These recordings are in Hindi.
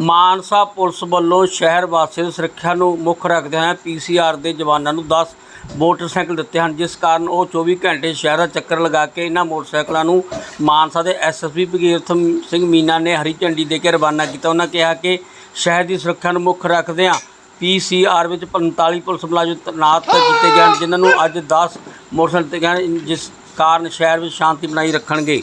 ਮਾਨਸਾ ਪੁਲਿਸ ਵੱਲੋਂ ਸ਼ਹਿਰ ਵਾਸੀਆਂ ਦੀ ਸੁਰੱਖਿਆ ਨੂੰ ਮੁੱਖ ਰੱਖਦੇ ਹੋਏ ਪੀਸੀਆਰ ਦੇ ਜਵਾਨਾਂ ਨੂੰ 10 ਮੋਟਰਸਾਈਕਲ ਦਿੱਤੇ ਹਨ, ਜਿਸ ਕਾਰਨ ਉਹ 24 ਘੰਟੇ ਸ਼ਹਿਰ ਦਾ ਚੱਕਰ ਲਗਾ ਕੇ ਇਹਨਾਂ ਮੋਟਰਸਾਈਕਲਾਂ ਨੂੰ ਮਾਨਸਾ ਦੇ ਐਸਐਸਪੀ ਭਗੀਰਥ ਸਿੰਘ ਮੀਨਾ ਨੇ ਹਰੀ ਝੰਡੀ ਦੇ ਕੇ ਰਵਾਨਾ ਕੀਤਾ। ਉਹਨਾਂ ਕਿਹਾ ਕਿ ਸ਼ਹਿਰ ਦੀ ਸੁਰੱਖਿਆ ਨੂੰ ਮੁੱਖ ਰੱਖਦਿਆਂ ਪੀਸੀਆਰ ਵਿੱਚ 45 ਪੁਲਿਸ ਮੁਲਾਜ਼ਮ ਤੈਨਾਤ ਕੀਤੇ ਗਏ ਹਨ, ਜਿਨ੍ਹਾਂ ਨੂੰ ਅੱਜ 10 ਮੋਟਰਸਾਈਕਲ ਦਿੱਤੇ ਗਏ ਹਨ, ਜਿਸ ਕਾਰਨ ਸ਼ਹਿਰ ਵਿੱਚ ਸ਼ਾਂਤੀ ਬਣਾਈ ਰੱਖਣਗੇ।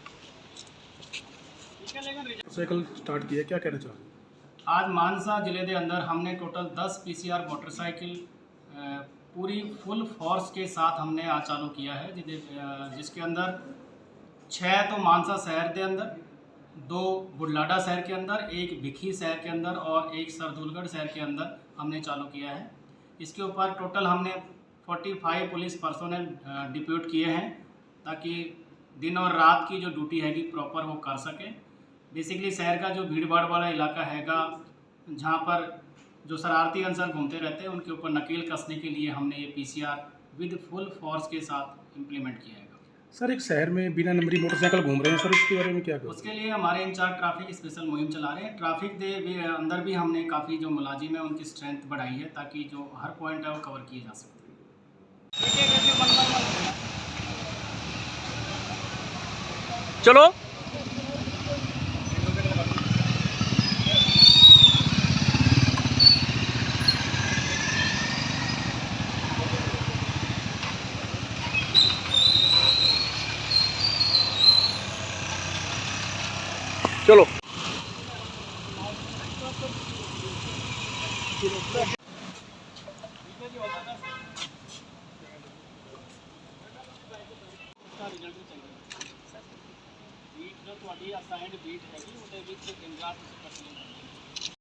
साइकिल स्टार्ट किया क्या कहना चाहोगे? आज मानसा ज़िले के अंदर हमने टोटल 10 पीसीआर मोटरसाइकिल पूरी फुल फोर्स के साथ हमने आज चालू किया है। जिसके अंदर छः तो मानसा शहर के अंदर, दो बुढ़लाडा शहर के अंदर, एक भिखी शहर के अंदर और एक सरदुलगढ़ शहर के अंदर हमने चालू किया है। इसके ऊपर टोटल हमने 45 पुलिस पर्सोनल डिप्यूट किए हैं ताकि दिन और रात की जो ड्यूटी हैगी प्रॉपर वो कर सकें। बेसिकली शहर का जो भीड़ भाड़ वाला इलाका हैगा जहाँ पर जो शरारती अंसर घूमते रहते हैं उनके ऊपर नकेल कसने के लिए हमने ये पीसीआर विद फुल फोर्स के साथ इम्प्लीमेंट किया है सर एक शहर में बिना नंबरी मोटरसाइकिल घूम रहे हैं सर उसके बारे में क्या कहोगे उसके लिए हमारे इंचार्ज ट्रैफ़िक स्पेशल मुहिम चला रहे हैं। ट्रैफ़िक दे भी अंदर भी हमने काफ़ी जो मुलाजिम है उनकी स्ट्रेंथ बढ़ाई है ताकि जो हर पॉइंट है वो कवर किए जा सके। ਚਲੋ ਚਲੋ ਬੀਟ ਜੋ ਤੁਹਾਡੀ ਅਸਾਈਨਡ ਬੀਟ ਹੈਗੀ ਉਹਦੇ ਵਿੱਚ ਦਿਨ ਰਾਤ ਤੁਸੀਂ ਕੱਟਣੀ ਹੈ